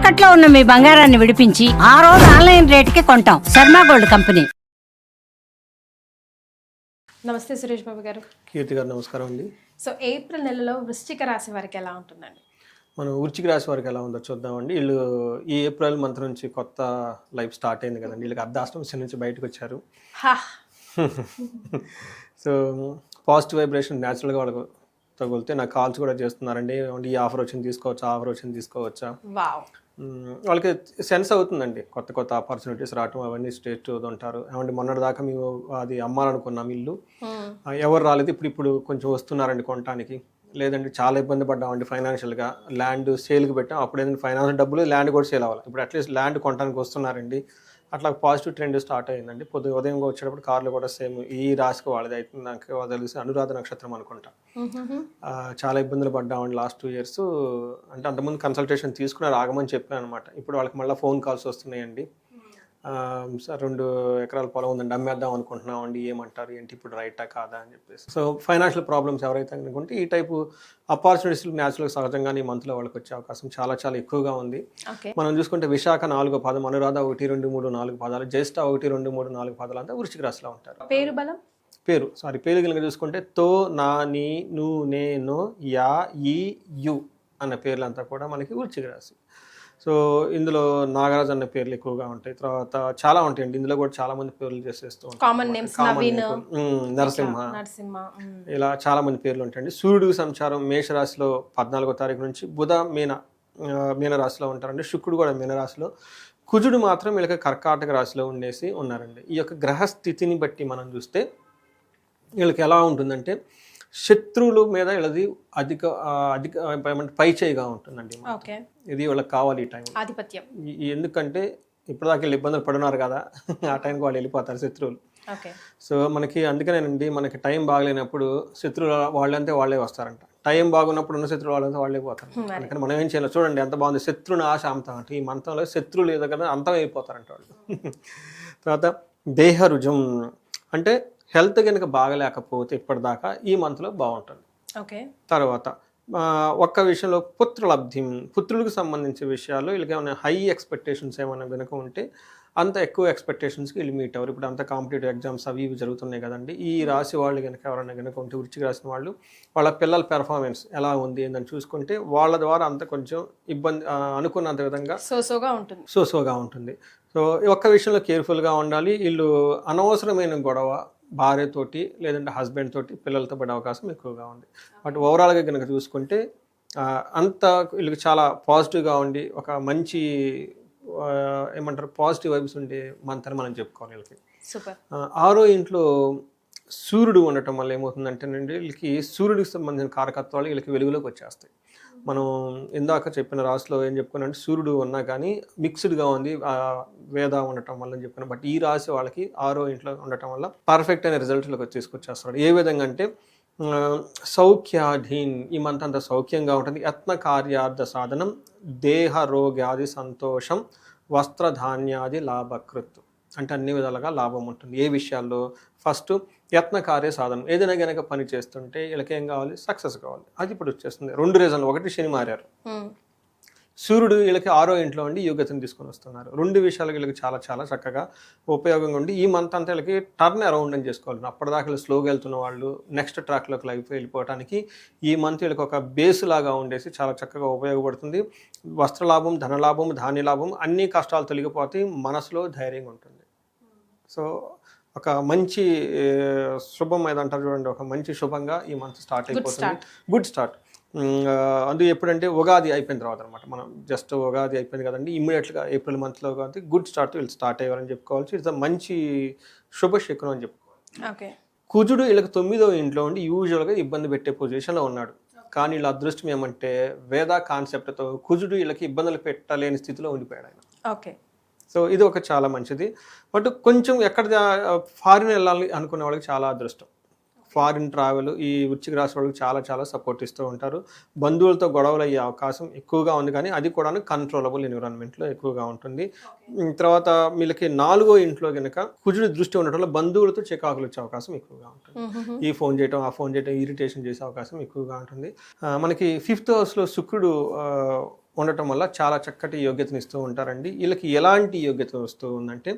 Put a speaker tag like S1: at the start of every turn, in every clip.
S1: తాకట్లో ఉన్న మీ బంగారాన్ని విడిపించి ఆ రోజు ఆన్లైన్ రేటుకి కొంటాం. Sharma gold company.
S2: నమస్తే సురేష్ బాబు గారు.
S3: కీర్తి గారు నమస్కారం అండి.
S2: సో ఏప్రిల్ నెలలో వృశ్చిక రాశి వారికి ఎలా ఉంటుందండి?
S3: మనం వృచ్చిక రాశి వారికి ఎలా ఉందో చూద్దామండి. వీళ్ళు ఈ ఏప్రిల్ మంత్ నుంచి కొత్త లైఫ్ స్టార్ట్ అయింది కదండి. వీళ్ళకి అర్ధాష్టం శని నుంచి బయటకు వచ్చారు.
S2: హా.
S3: సో పాజిటివ్ వైబ్రేషన్ న్యాచురల్గా వాళ్ళకు తగులితే నాకు కాల్స్ కూడా చేస్తున్నారండి. ఈ ఆఫర్ వచ్చింది తీసుకోవచ్చా? ఆఫర్ వచ్చింది తీసుకోవచ్చా. వాళ్ళకి సెన్స్ అవుతుందండి. కొత్త కొత్త ఆపర్చునిటీస్ రావటం అవన్నీ స్టేట్ ఉంటారు ఏమంటే మొన్నటి దాకా మేము అది అమ్మాలనుకున్నాం ఇల్లు. ఎవరు రాలేదు. ఇప్పుడు ఇప్పుడు కొంచెం వస్తున్నారండి కొనటానికి. లేదంటే చాలా ఇబ్బంది పడ్డామండి ఫైనాన్షియల్గా ల్యాండ్ సేల్కి పెట్టాం. అప్పుడు ఏంటంటే ఫైనాన్స్ డబ్బులు ల్యాండ్ కూడా సేల్ అవ్వాలి. ఇప్పుడు అట్లీస్ట్ ల్యాండ్ కొనడానికి వస్తున్నారండి. అట్లా పాజిటివ్ ట్రెండ్ స్టార్ట్ అయిందండి. పొద్దు ఉదయం వచ్చేటప్పుడు కార్లు కూడా సేమ్ ఈ రాశికి వాళ్ళది అయితే నాకు తెలిసి అనురాధ నక్షత్రం అనుకుంటా. చాలా ఇబ్బందులు పడ్డామండి లాస్ట్ టూ ఇయర్స్ అంటే అంతకుముందు కన్సల్టేషన్ తీసుకున్నారు ఆగమని చెప్పాను అనమాట ఇప్పుడు వాళ్ళకి మళ్ళీ ఫోన్ కాల్స్ వస్తున్నాయండి. సార్ రెండు ఎకరాల పొలం ఉందండి అమ్మేద్దాం అనుకుంటున్నాం అండి ఏమంటారు ఏంటి ఇప్పుడు రైటా కాదా అని చెప్పేసి. సో ఫైనాన్షియల్ ప్రాబ్లమ్స్ ఎవరైతే అనుకుంటే ఈ టైపు ఆపర్చునిటీస్ న్యాచురల్గా సహజంగానే ఈ మంత్లో వాళ్ళకి వచ్చే అవకాశం చాలా చాలా ఎక్కువగా ఉంది. మనం చూసుకుంటే విశాఖ నాలుగో పదం అనురాధ ఒకటి రెండు మూడు నాలుగు పదాలు జ్యేష్ఠ ఒకటి రెండు మూడు నాలుగు పదాలు అంతా వృశ్చిక రాశిలో ఉంటారు.
S2: పేరు బలం?
S3: పేరు సారీ పేరు కనుక చూసుకుంటే తో నా నీ ను నే నో యా ఈ యు అన్న పేర్లంతా కూడా మనకి వృశ్చిక రాశి. సో ఇందులో నాగరాజ్ అన్న పేర్లు ఎక్కువగా ఉంటాయి. తర్వాత చాలా ఉంటాయండి. ఇందులో కూడా చాలా మంది పేర్లు చేసేస్తూ
S2: కామన్ నేమ్స్
S3: నరసింహ. ఇలా చాలా మంది పేర్లు ఉంటాయండి. సూర్యుడు సంచారం మేషరాశిలో పద్నాలుగో తారీఖు నుంచి బుధ మీన మీనరాశిలో ఉంటారండి. శుక్రుడు కూడా మీనరాశిలో. కుజుడు మాత్రం వీళ్ళకి కర్కాటక రాశిలో ఉండేసి ఉన్నారండి. ఈ యొక్క గ్రహ స్థితిని బట్టి మనం చూస్తే వీళ్ళకి ఎలా ఉంటుందంటే శత్రువుల మీద వీళ్ళది అధిక అధిక ఏమంటే పై చేయిగా ఉంటుందండి ఇది వాళ్ళకి కావాలి ఈ టైం
S2: ఆధిపత్యం.
S3: ఎందుకంటే ఇప్పటిదాకా వీళ్ళు ఇబ్బందులు పడున్నారు కదా ఆ టైంకి వాళ్ళు వెళ్ళిపోతారు శత్రువులు. సో మనకి అందుకనేనండి మనకి టైం బాగలేనప్పుడు శత్రువులు వాళ్ళంతే వాళ్ళే వస్తారంట. టైం బాగున్నప్పుడు ఉన్న శత్రువులు వాళ్ళంతా వాళ్ళే పోతారు అందుకని మనం ఏం చేయాలి? చూడండి ఎంత బాగుంది. శత్రుని ఆశ అంతం అంటే. ఈ మంత్రంలో శత్రువులు ఏదో కదా అంతం అయిపోతారంట వాళ్ళు. తర్వాత దేహ రుజం. అంటే హెల్త్ కనుక బాగలేకపోతే ఇప్పటిదాకా ఈ మంత్లో బాగుంటుంది.
S2: ఓకే.
S3: తర్వాత ఒక్క విషయంలో పుత్రలబ్ధి పుత్రులకు సంబంధించిన విషయాల్లో వీళ్ళకి ఏమైనా హై ఎక్స్పెక్టేషన్స్ ఏమైనా కనుక ఉంటే అంత ఎక్కువ ఎక్స్పెక్టేషన్స్కి వీళ్ళు మీట్ అవ్వరు. ఇప్పుడు అంత కాంపిటేటివ్ ఎగ్జామ్స్ అవి ఇవి జరుగుతున్నాయి కదండి. ఈ రాశి వాళ్ళు కనుక ఎవరైనా కనుక ఉంటే వృచ్చికి రాసిన వాళ్ళు వాళ్ళ పిల్లల పెర్ఫార్మెన్స్ ఎలా ఉంది ఏందని చూసుకుంటే వాళ్ళ ద్వారా అంత కొంచెం ఇబ్బంది అనుకున్నంత విధంగా
S2: సో సోగా ఉంటుంది.
S3: సో సోగా ఉంటుంది. సో ఒక్క విషయంలో కేర్ఫుల్గా ఉండాలి. వీళ్ళు అనవసరమైన గొడవ భార్యతోటి లేదంటే హస్బెండ్ తోటి పిల్లలతో పడే అవకాశం ఎక్కువగా ఉంది. బట్ ఓవరాల్గా కనుక చూసుకుంటే అంత వీళ్ళకి చాలా పాజిటివ్గా ఉండి ఒక మంచి ఏమంటారు పాజిటివ్ వైబ్స్ ఉండే మంత్ అని మనం చెప్పుకోవాలి వీళ్ళకి. ఆరో ఇంట్లో సూర్యుడు ఉండటం వల్ల ఏమవుతుందంటేనండి వీళ్ళకి సూర్యుడికి సంబంధించిన కారకత్వాలు వీళ్ళకి వెలుగులోకి వచ్చేస్తాయి. మనం ఇందాక చెప్పిన రాశిలో ఏం చెప్పుకున్నాంటే సూర్యుడు ఉన్నా కానీ మిక్స్డ్గా ఉంది వేద ఉండటం వల్ల అని చెప్పాను బట్ ఈ రాశి వాళ్ళకి ఆరో ఇంట్లో ఉండటం వల్ల పర్ఫెక్ట్ అయిన రిజల్ట్లకు తీసుకొచ్చేస్తాడు ఏ విధంగా అంటే సౌఖ్యాధీన్ ఈ మంత్ అంత సౌఖ్యంగా ఉంటుంది. యత్న కార్యార్థ సాధనం దేహ రోగాది సంతోషం వస్త్రధాన్యాది లాభకృత్ అంటే అన్ని విధాలుగా లాభం ఉంటుంది. ఏ విషయాల్లో? ఫస్ట్ యత్న కార్య సాధనం. ఏదైనా గనక పని చేస్తుంటే వీళ్ళకి ఏం కావాలి? సక్సెస్ కావాలి. అది ఇప్పుడు వచ్చేస్తుంది. రెండు రీజన్లు ఒకటి శని మారారు. సూర్యుడు వీళ్ళకి ఆరో ఇంట్లో ఉండి యోగతను తీసుకొని వస్తున్నారు. రెండు విషయాలు వీళ్ళకి చాలా చాలా చక్కగా ఉపయోగంగా ఉండి ఈ మంత్ అంతా వీళ్ళకి టర్న్ అరౌండ్ అని చేసుకోవాలి. అప్పటిదాకా స్లోగా వెళ్తున్న వాళ్ళు నెక్స్ట్ ట్రాక్లోకి లైఫ్ వెళ్ళిపోవడానికి ఈ మంత్ వీళ్ళకి ఒక బేస్ లాగా ఉండేసి చాలా చక్కగా ఉపయోగపడుతుంది. వస్త్రలాభం ధనలాభం ధాన్యలాభం అన్ని కష్టాలు తొలగిపోతాయి మనసులో ధైర్యం ఉంటుంది. సో ఒక మంచి శుభం ఏదంటారు చూడండి ఒక మంచి శుభంగా ఈ మంత్ స్టార్ట్ అయిపోతుంది. Good start. అందు ఎప్పుడంటే ఉగాది అయిపోయిన తర్వాత అనమాట మనం జస్ట్ ఉగాది అయిపోయింది కదండి ఇమ్మీడియట్గా ఏప్రిల్ మంత్లో కాబట్టి గుడ్ స్టార్ట్ వీళ్ళు స్టార్ట్ అయ్యారని చెప్పుకోవచ్చు ఇట్స్ మంచి శుభశకునం అని చెప్పుకోవాలి.
S2: ఓకే.
S3: కుజుడు వీళ్ళకి తొమ్మిదో ఇంట్లో ఉండి యూజువల్గా ఇబ్బంది పెట్టే పొజిషన్లో ఉన్నాడు. కానీ వీళ్ళ అదృష్టం ఏమంటే వేద కాన్సెప్ట్తో కుజుడు వీళ్ళకి ఇబ్బందులు పెట్టలేని స్థితిలో ఉండిపోయాడు ఆయన.
S2: ఓకే.
S3: సో ఇది ఒక చాలా మంచిది. బట్ కొంచెం ఎక్కడ ఫారిన్ వెళ్ళాలి అనుకునే వాళ్ళకి చాలా అదృష్టం. ఫారిన్ ట్రావెల్ ఈ వృచ్చిక రాశి వాళ్ళకి చాలా చాలా సపోర్ట్ ఇస్తూ ఉంటారు. బంధువులతో గొడవలు అయ్యే అవకాశం ఎక్కువగా ఉంది కానీ అది కూడా కంట్రోలబుల్ ఎన్విరాన్మెంట్లో ఎక్కువగా ఉంటుంది. తర్వాత వీళ్ళకి నాలుగో ఇంట్లో కనుక కుజుడి దృష్టి ఉండటం వల్ల బంధువులతో చికాకులు వచ్చే అవకాశం ఎక్కువగా ఉంటుంది. ఈ ఫోన్ చేయటం ఆ ఫోన్ చేయటం ఇరిటేషన్ చేసే అవకాశం ఎక్కువగా ఉంటుంది. మనకి ఫిఫ్త్ హౌస్లో శుక్రుడు ఉండటం వల్ల చాలా చక్కటి యోగ్యతను ఇస్తూ ఉంటారండి. వీళ్ళకి ఎలాంటి యోగ్యత వస్తూ ఉందంటే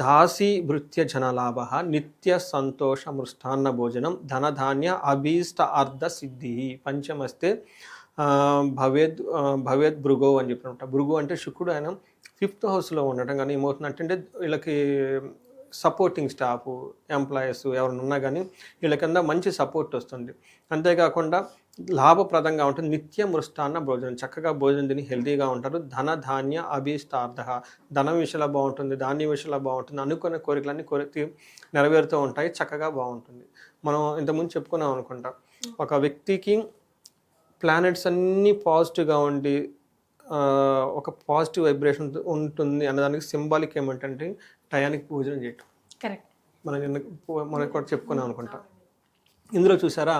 S3: దాసి భృత్య జనలాభ నిత్య సంతోష మృష్టాన్న భోజనం ధనధాన్య అభీష్ట అర్ధ సిద్ధి పంచమస్తే భవేద్ భవేద్ భృగో అని చెప్పిన భృగు అంటే శుక్రుడు ఆయన ఫిఫ్త్ హౌస్లో ఉండటం కానీ ఏమవుతుందంటే అంటే వీళ్ళకి సపోర్టింగ్ స్టాఫ్ ఎంప్లాయీస్ ఎవరైనా ఉన్నా కానీ వీళ్ళ కింద మంచి సపోర్ట్ వస్తుంది. అంతేకాకుండా లాభప్రదంగా ఉంటుంది. నిత్య మృష్టాన్న భోజనం. చక్కగా భోజనం తిని హెల్తీగా ఉంటారు. ధన ధాన్య అభీష్టార్థ. ధనం విషయంలో బాగుంటుంది. ధాన్యం విషయంలో బాగుంటుంది. అనుకున్న కోరికలన్నీ కోరిక నెరవేరుతూ ఉంటాయి. చక్కగా బాగుంటుంది. మనం ఇంతకుముందు చెప్పుకున్నాం అనుకుంటా. ఒక వ్యక్తికి ప్లానెట్స్ అన్నీ పాజిటివ్గా ఉండి ఒక పాజిటివ్ వైబ్రేషన్ ఉంటుంది అన్నదానికి సింబాలిక్ ఏమంటే టయానికి భోజనం చేయటం.
S2: కరెక్ట్
S3: మనం నిన్న మనం కూడా చెప్పుకున్నాం అనుకుంటా. ఇందులో చూసారా?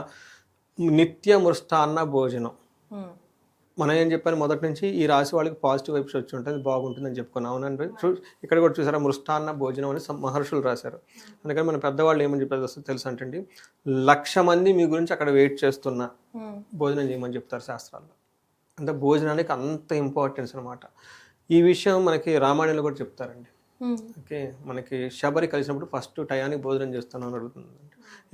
S3: నిత్య మృష్టాన్న భోజనం మనం ఏం చెప్పాను మొదటి నుంచి ఈ రాశి వాళ్ళకి పాజిటివ్ వైబ్స్ వచ్చి ఉంటుంది బాగుంటుందని చెప్పుకున్నాం. అవునండి. చూ ఇక్కడ కూడా చూసారా? మృష్టాన్న భోజనం అని మహర్షులు రాశారు. అందుకని మన పెద్దవాళ్ళు ఏమని చెప్పారు అసలు తెలుసు అంటే లక్ష మంది మీ గురించి అక్కడ వెయిట్ చేస్తున్నా భోజనం చేయమని చెప్తారు శాస్త్రాల్లో. అంటే భోజనానికి అంత ఇంపార్టెన్స్ అనమాట ఈ విషయం మనకి రామాయణంలో కూడా చెప్తారండి. ఓకే? మనకి శబరి కలిసినప్పుడు ఫస్ట్ టయానికి భోజనం చేస్తున్నాం అని అడుగుతుంది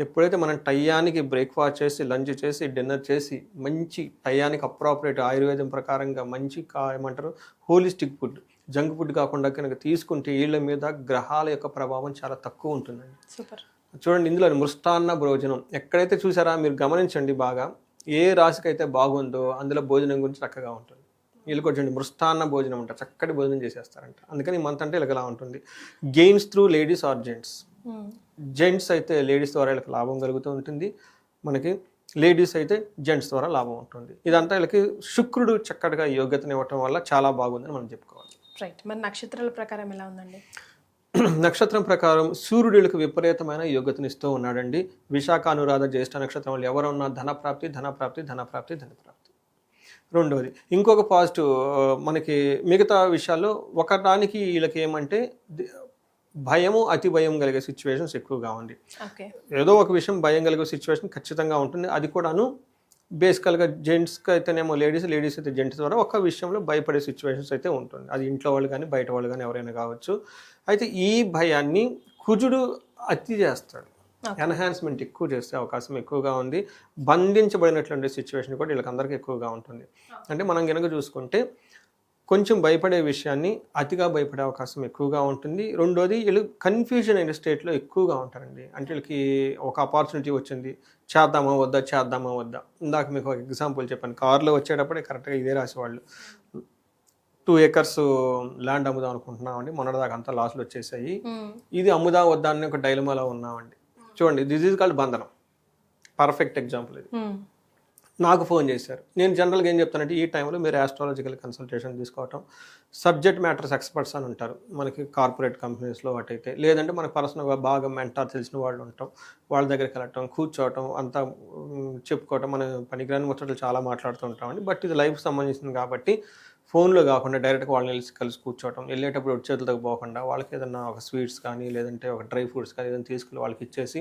S3: ఎప్పుడైతే మనం టయానికి బ్రేక్ఫాస్ట్ చేసి లంచ్ చేసి డిన్నర్ చేసి మంచి టయానికి అప్రాపరేట్ ఆయుర్వేదం ప్రకారంగా మంచి కా ఏమంటారు? హోలిస్టిక్ ఫుడ్ జంక్ ఫుడ్ కాకుండా కనుక తీసుకుంటే వీళ్ళ మీద గ్రహాల యొక్క ప్రభావం చాలా తక్కువ ఉంటుందండి.
S2: సూపర్.
S3: చూడండి ఇందులో మృష్టాన్న భోజనం. ఎక్కడైతే చూసారా మీరు గమనించండి బాగా ఏ రాశికి అయితే బాగుందో అందులో భోజనం గురించి చక్కగా ఉంటుంది. వీళ్ళు చూడండి మృష్టాన్న భోజనం అంట చక్కటి భోజనం చేసేస్తారంట. అందుకని మంత్ అంటే వీళ్ళకి ఇలా ఉంటుంది. Gains through ladies or gents gents అయితే లేడీస్ ద్వారా వీళ్ళకి లాభం కలుగుతూ ఉంటుంది. మనకి లేడీస్ అయితే జెంట్స్ ద్వారా లాభం ఉంటుంది. ఇదంతా వీళ్ళకి శుక్రుడు చక్కటిగా యోగ్యతని ఇవ్వటం వల్ల చాలా బాగుందని మనం చెప్పుకోవాలి.
S2: రైట్ మరి నక్షత్రాల ప్రకారం ఎలా ఉందండి?
S3: నక్షత్రం ప్రకారం సూర్యుడికి విపరీతమైన యోగ్యతనిస్తూ ఉన్నాడండి. విశాఖ అనురాధ జ్యేష్ఠ నక్షత్రం వాళ్ళు ఎవరున్నా ధనప్రాప్తి ధనప్రాప్తి ధనప్రాప్తి ధనప్రాప్తి. రెండవది ఇంకొక పాజిటివ్ మనకి మిగతా విషయాల్లో ఒకటానికి వీళ్ళకి ఏమంటే భయము అతి భయం కలిగే సిచ్యువేషన్స్ ఎక్కువగా ఉంది ఏదో ఒక విషయం భయం కలిగే సిచ్యువేషన్ ఖచ్చితంగా ఉంటుంది. అది కూడాను బేసికల్గా జెంట్స్కి అయితేనేమో లేడీస్ లేడీస్ అయితే జెంట్స్ ద్వారా ఒక విషయంలో భయపడే సిచ్యువేషన్స్ అయితే ఉంటుంది. అది ఇంట్లో వాళ్ళు కానీ బయట వాళ్ళు కానీ ఎవరైనా కావచ్చు. అయితే ఈ భయాన్ని కుజుడు అతి చేస్తాడు. ఎన్హాన్స్మెంట్ ఎక్కువ చేసే అవకాశం ఎక్కువగా ఉంది. బంధించబడినటువంటి సిచ్యువేషన్ కూడా వీళ్ళకందరికీ ఎక్కువగా ఉంటుంది. అంటే మనం కనుక చూసుకుంటే కొంచెం భయపడే విషయాన్ని అతిగా భయపడే అవకాశం ఎక్కువగా ఉంటుంది. రెండోది వీళ్ళు కన్ఫ్యూజన్ అయిన స్టేట్లో ఎక్కువగా ఉంటారండి. అంటే వీళ్ళకి ఒక ఆపర్చునిటీ వచ్చింది. చేద్దామా వద్దా? చేద్దామా వద్దా? ఇందాక మీకు ఒక ఎగ్జాంపుల్ చెప్పాను. కార్లో వచ్చేటప్పుడే కరెక్ట్గా ఇదే రాసి వాళ్ళు టూ ఏకర్స్ ల్యాండ్ అమ్ముదాం అనుకుంటున్నామండి. మొన్నటిదాకా అంతా లాస్లు వచ్చేసాయి. ఇది అమ్ముదాం వద్దా అని ఒక డైలమాలో ఉన్నామండి. చూడండి దిస్ ఈజ్ కాల్డ్ బంధనం. పర్ఫెక్ట్ ఎగ్జాంపుల్ ఇది. నాకు ఫోన్ చేశారు. నేను జనరల్గా ఏం చెప్తానంటే ఈ టైంలో మీరు ఆస్ట్రాలజికల్ కన్సల్టేషన్ తీసుకోవటం సబ్జెక్ట్ మ్యాటర్స్ ఎక్స్పర్ట్స్ అని ఉంటారు. మనకి కార్పొరేట్ కంపెనీస్లో వాటైతే లేదంటే మనకు పర్సనల్గా బాగా మెంటార్ తెలిసిన వాళ్ళు ఉంటాం. వాళ్ళ దగ్గరికి వెళ్ళటం కూర్చోవటం అంతా చెప్పుకోవటం మన పనికిరాని ముచ్చట్లు చాలా మాట్లాడుతూ ఉంటామండి. బట్ ఇది లైఫ్ సంబంధించింది కాబట్టి ఫోన్లో కాకుండా డైరెక్ట్గా వాళ్ళని కలిసి కలిసి కూర్చోవటం వెళ్ళేటప్పుడు ఒడి చేతులతో పోకుండా వాళ్ళకి ఏదన్నా ఒక స్వీట్స్ కానీ లేదంటే ఒక డ్రై ఫ్రూట్స్ కానీ ఏదైనా తీసుకెళ్ళి వాళ్ళకి ఇచ్చేసి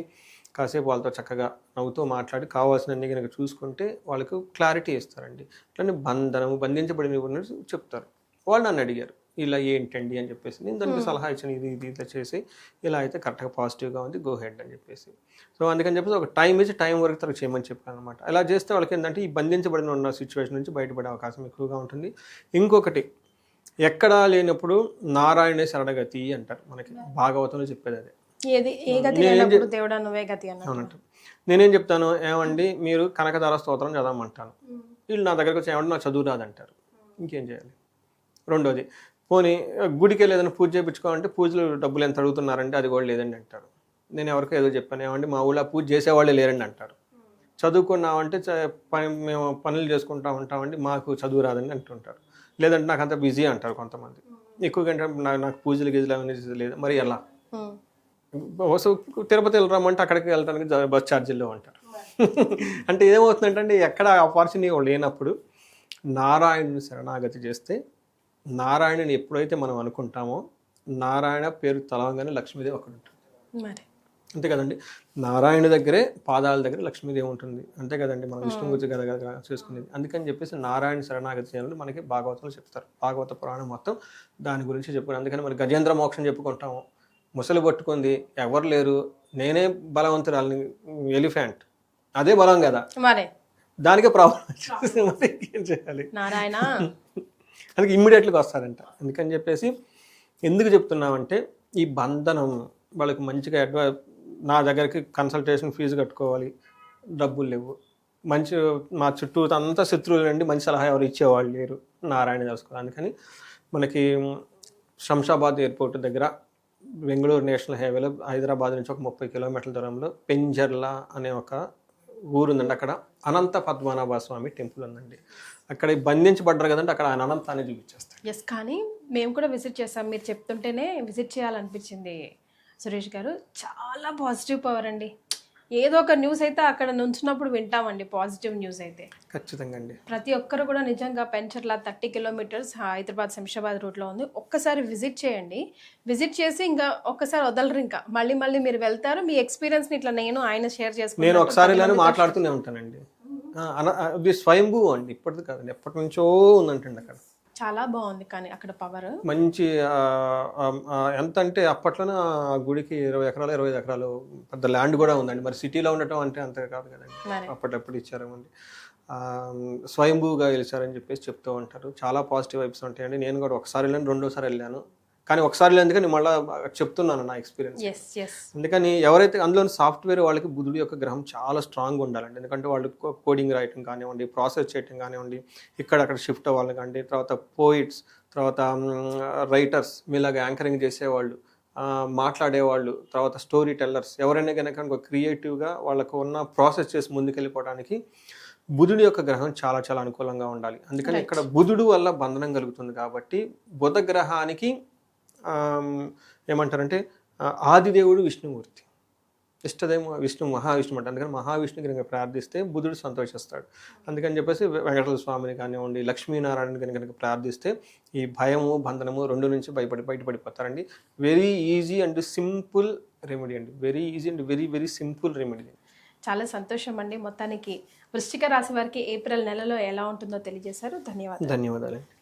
S3: కాసేపు వాళ్ళతో చక్కగా నవ్వుతూ మాట్లాడి కావాల్సినన్ని కనుక చూసుకుంటే వాళ్ళకు క్లారిటీ ఇస్తారండి. అట్లనే బంధనము బంధించబడిన చెప్తారు. వాళ్ళు నన్ను అడిగారు ఇలా ఏంటండి? అని చెప్పేసి. నేను దానికి సలహా ఇచ్చాను ఇది ఇది ఇట్లా చేసి ఇలా అయితే కరెక్ట్గా పాజిటివ్గా ఉంది గో హెడ్ అని చెప్పేసి. సో అందుకని చెప్పేసి ఒక టైం ఇచ్చి టైం వరకు తరకు చేయమని చెప్పాను అనమాట అలా చేస్తే వాళ్ళకి ఏంటంటే ఈ బంధించబడిన ఉన్న సిచ్యువేషన్ నుంచి బయటపడే అవకాశం ఎక్కువగా ఉంటుంది. ఇంకొకటి ఎక్కడా లేనప్పుడు నారాయణే శరణగతి అంటారు మనకి. భాగవతంలో చెప్పేది అదే.
S2: ఏది ఏ గతి లేనప్పుడు దేవుడా నువ్వే గతి అన్న
S3: అవునంట నేనేం చెప్తాను ఏమండి మీరు కనకదార స్తోత్రం చదవమంటాను. వీళ్ళు నా దగ్గరకు వచ్చి ఏమంటే నాకు చదువు రాదంటారు. ఇంకేం చేయాలి? రెండోది పోనీ గుడికి వెళ్ళి ఏదైనా పూజ చేయించుకోవాలంటే పూజలు డబ్బులు ఎంత అడుగుతున్నారంటే అది కూడా లేదండి అంటారు. నేను ఎవరికో ఏదో చెప్పాను ఏమండి మా ఊళ్ళో పూజ చేసేవాళ్ళే లేరండి అంటారు. చదువుకున్నామంటే పని మేము పనులు చేసుకుంటా ఉంటామండి మాకు చదువు రాదని అంటుంటారు. లేదంటే నాకు అంత బిజీ అంటారు కొంతమంది. ఎక్కువగా నాకు నాకు పూజలు గీజలు అవన్నీ లేదు. మరి ఎలా? బస్సు తిరుపతి వెళ్ళరామంటే అక్కడికి వెళ్ళడానికి బస్ ఛార్జీల్లో అంటారు అంటే ఏమవుతుందంటే ఎక్కడ ఆపర్చునిటీ లేనప్పుడు నారాయణుని శరణాగతి చేస్తే నారాయణుని ఎప్పుడైతే మనం అనుకుంటామో నారాయణ పేరు తలవంగానే లక్ష్మీదేవి అక్కడ ఉంటుంది. అంతే కదండి. నారాయణ దగ్గరే పాదాల దగ్గర లక్ష్మీదేవి ఉంటుంది. అంతే కదండి. మనం విష్ణు గురించి కదా చేసుకునేది. అందుకని చెప్పేసి నారాయణ శరణాగతి చేయాలని మనకి భాగవతంలో చెప్తారు. భాగవత పురాణం మొత్తం దాని గురించి చెప్పుకుని అందుకని మరి గజేంద్ర మోక్షం చెప్పుకుంటాము. ముసలి పట్టుకుంది ఎవరు లేరు నేనే బలవంతురాలని ఎలిఫెంట్. అదే బలం కదా.
S2: మరే.
S3: దానికే ప్రాబ్లం వచ్చేసి మరి ఏం చేయాలి?
S2: నారాయణ.
S3: అందుకే ఇమ్మీడియట్గా వస్తారంట. అందుకని చెప్పేసి ఎందుకు చెప్తున్నామంటే ఈ బంధనం వాళ్ళకి మంచిగా అడ్వై నా దగ్గరికి కన్సల్టేషన్ ఫీజు కట్టుకోవాలి డబ్బులు లేవు. మంచి మా చుట్టూ అంతా శత్రువులు అండి మంచి సలహా ఎవరు ఇచ్చేవాళ్ళు లేరు. నారాయణ తెలుసుకోవాలి. అందుకని మనకి శంషాబాద్ ఎయిర్పోర్ట్ దగ్గర బెంగళూరు నేషనల్ హైవేలో హైదరాబాద్ నుంచి ఒక ముప్పై కిలోమీటర్ల దూరంలో పెంజర్లా అనే ఒక ఊరు ఉందండి అక్కడ అనంత పద్మనాభ స్వామి టెంపుల్ ఉందండి. అక్కడ బంధించబడ్డారు కదండి అక్కడ ఆయన అనంతాన్ని చూపించేస్తారు.
S2: ఎస్ కానీ మేము కూడా విజిట్ చేసాం మీరు చెప్తుంటేనే విజిట్ చేయాలనిపించింది సురేష్ గారు. చాలా పాజిటివ్ పవర్ అండి. ఏదో ఒక న్యూస్ అయితే అక్కడ నుంచినప్పుడు వింటామండి పాజిటివ్ న్యూస్ అయితే.
S3: ఖచ్చితంగా అండి.
S2: ప్రతి ఒక్కరు కూడా నిజంగా పెంచర్ల థర్టీ కిలోమీటర్స్ హైదరాబాద్ శంషాబాద్ రూట్లో ఉంది. ఒక్కసారి విజిట్ చేయండి. విజిట్ చేసి ఇంకా ఒక్కసారి వదలరు ఇంకా. మళ్ళీ మళ్ళీ మీరు వెళ్తారు మీ ఎక్స్పీరియన్స్ని ఇట్లా నేను ఆయన షేర్
S3: నేను
S2: చేసుకుంటాను
S3: ఒకసారి ఇలానే మాట్లాడుతూనే ఉంటానండి. అది స్వయంభూ అండి ఇప్పటిది కాదండి ఎప్పటి నుంచో ఉందంటండి అక్కడ.
S2: చాలా బాగుంది కానీ అక్కడ పవర్.
S3: మంచి ఎంత అంటే అప్పట్లోనే ఆ గుడికి ఇరవై ఎకరాలు ఇరవై ఎకరాలు పెద్ద ల్యాండ్ కూడా ఉందండి. మరి సిటీలో ఉండటం అంటే అంతే కాదు కదండి. ఇచ్చారేమండి ఆ, స్వయంభూగా గెలిచారని చెప్పేసి చెప్తూ ఉంటారు. చాలా పాజిటివ్ వైబ్స్ ఉంటాయండి. నేను కూడా ఒకసారి వెళ్ళాను రెండోసారి వెళ్ళాను. కానీ ఒకసారి నేను మళ్ళీ చెప్తున్నాను నా ఎక్స్పీరియన్స్ అందుకని ఎవరైతే అందులో సాఫ్ట్వేర్ వాళ్ళకి బుధుడి యొక్క గ్రహం చాలా స్ట్రాంగ్ ఉండాలండి. ఎందుకంటే వాళ్ళు కోడింగ్ రాయటం కానివ్వండి ప్రాసెస్ చేయటం కానివ్వండి ఇక్కడ అక్కడ షిఫ్ట్ అవ్వాలి కానివ్వండి తర్వాత పోయిట్స్ తర్వాత రైటర్స్ మీలాగా యాంకరింగ్ చేసేవాళ్ళు మాట్లాడేవాళ్ళు తర్వాత స్టోరీ టెల్లర్స్ ఎవరైనా కనుక క్రియేటివ్గా వాళ్ళకు ఉన్న ప్రాసెస్ చేసి ముందుకెళ్ళిపోవడానికి బుధుడి యొక్క గ్రహం చాలా చాలా అనుకూలంగా ఉండాలి. అందుకని ఇక్కడ బుధుడు వల్ల బంధనం కలుగుతుంది కాబట్టి బుధ గ్రహానికి ఏమంటారంటే ఆదిదేవుడు విష్ణుమూర్తి. ఇష్టదేమో విష్ణు మహావిష్ణు అంటే అందుకని మహావిష్ణుకి కనుక ప్రార్థిస్తే బుధుడు సంతోషిస్తాడు. అందుకని చెప్పేసి వెంకటేశ్వర స్వామిని కానివ్వండి లక్ష్మీనారాయణ కనుక కనుక ప్రార్థిస్తే ఈ భయము బంధనము రెండు నుంచి భయపడి బయటపడిపోతారండి. Very easy and simple remedy అండి. Very easy and very very simple remedy.
S2: చాలా సంతోషం అండి. మొత్తానికి వృశ్చిక రాశి వారికి ఏప్రిల్ నెలలో ఎలా ఉంటుందో తెలియజేశారు. ధన్యవాదాలు.
S3: ధన్యవాదాలు.